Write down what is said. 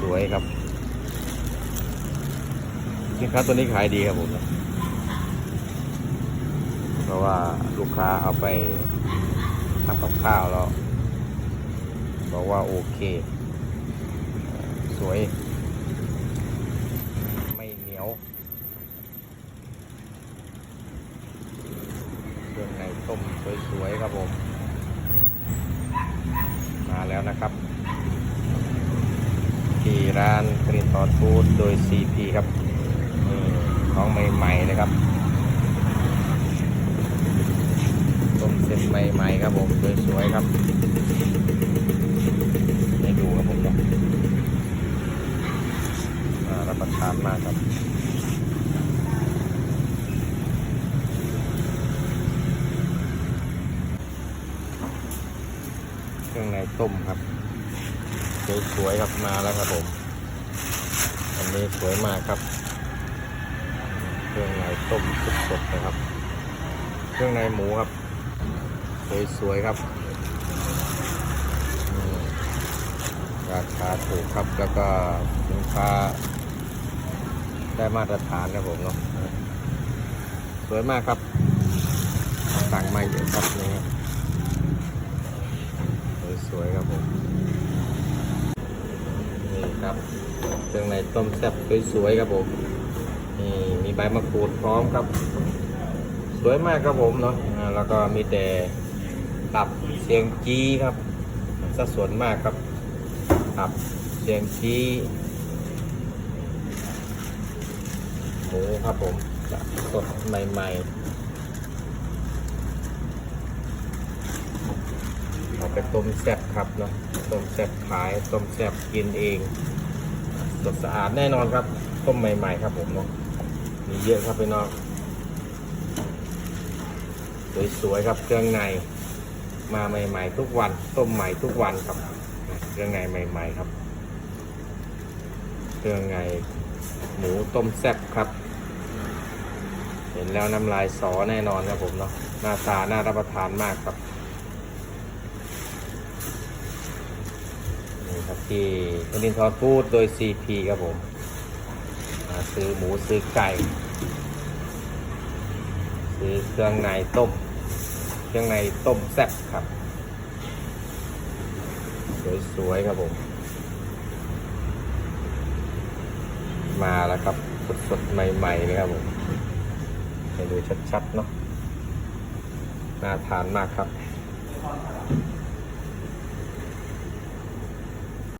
สวยครับสินค้าตัวนี้ขายดีครับผม เพราะว่าลูกค้าเอาไปทำกับข้าวแล้ว บอกว่าโอเค สวย ไม่เหนียวเครื่องในต้มสวยๆครับผม มาแล้วนะครับ ที่ร้านกรีนทอดฟู้ดโดย CP ครับของใหม่ๆเลยครับต้มเส้นใหม่ๆครับผมสวยๆครับให้ดูครับผมเนาะรับประทานมากครับเครื่องในต้มครับ สวยๆครับมาแล้วครับผมอันนี้สวยมากครับ เครื่องในต้มสดๆนะครับ เครื่องในหมูครับ สวยๆครับราคาถูกครับแล้วก็สินค้าได้มาตรฐานครับผมเนาะสวยมากครับสั่งมาเยอะครับนี่ครับสวยๆครับผม นี่ครับ เครื่องในต้มแซ่บสวยๆครับผมนี่มีใบมะกรูดพร้อมครับ สวยมากครับผมเนาะแล้วก็มีแต่ตับเสียงจี้ครับสัดส่วนมากครับตับเสียงจี้หมูครับผมจะสดใหม่ๆเอาไปต้มแซ่บครับเนาะต้มแซ่บขายต้มแซ่บกินเอง สดสะอาดแน่นอนครับต้มใหม่ ๆ ครับผมเนาะมีเยอะครับพี่น้องสวยๆครับเครื่องในมาใหม่ ๆ ทุกวันต้มใหม่ทุกวันครับเครื่องในใหม่ ๆ ครับ เครื่องในหมูต้มแซ่บครับ เห็นแล้วน้ำลายสอแน่นอนครับผมเนาะหน้าตาน่ารับประทานมากครับ นี่ครับที่คนินทอดฟูดโดย CP ครับผมมาซื้อหมูซื้อไก่ ซื้อเครื่องในต้ม เครื่องในต้มแซ่บครับ สวยๆครับผม มาแล้วครับสดๆ ใหม่ๆเลยครับผมให้ดูชัดๆ เนาะน่าทานมากครับ